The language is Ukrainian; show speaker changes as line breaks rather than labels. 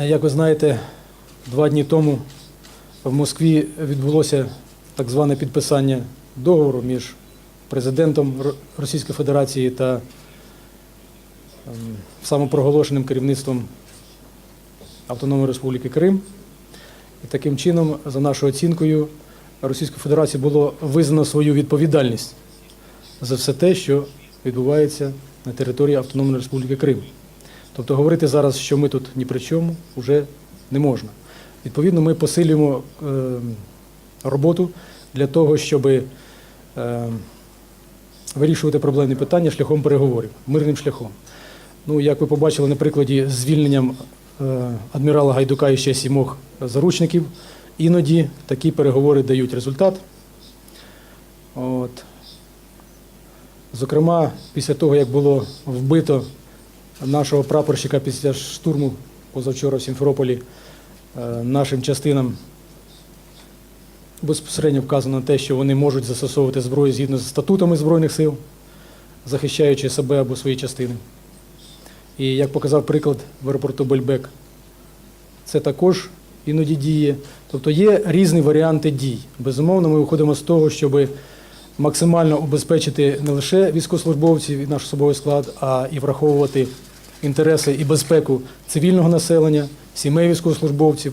Як ви знаєте, два дні тому в Москві відбулося так зване підписання договору між президентом Російської Федерації та ем, самопроголошеним керівництвом Автономної Республіки Крим. І таким чином, за нашою оцінкою, Російської Федерації було визнано свою відповідальність за все те, що відбувається на території Автономної Республіки Крим. Тобто говорити зараз, що ми тут ні при чому, вже не можна. Відповідно, ми посилюємо е, роботу для того, щоб е, вирішувати проблемні питання шляхом переговорів, мирним шляхом. Ну, як ви побачили на прикладі з звільненням е, адмірала Гайдука і ще сімох заручників, іноді такі переговори дають результат. От. Зокрема, після того, як було вбито нашого прапорщика після штурму позавчора в Сімферополі, е, нашим частинам безпосередньо вказано те, що вони можуть застосовувати зброю згідно з статутами Збройних сил, захищаючи себе або свої частини. І як показав приклад в аеропорту Бельбек, це також іноді діє. Тобто є різні варіанти дій. Безумовно, ми виходимо з того, щоб максимально убезпечити не лише військовослужбовців і наш особовий склад, а і враховувати інтереси і безпеку цивільного населення, сімей військовослужбовців,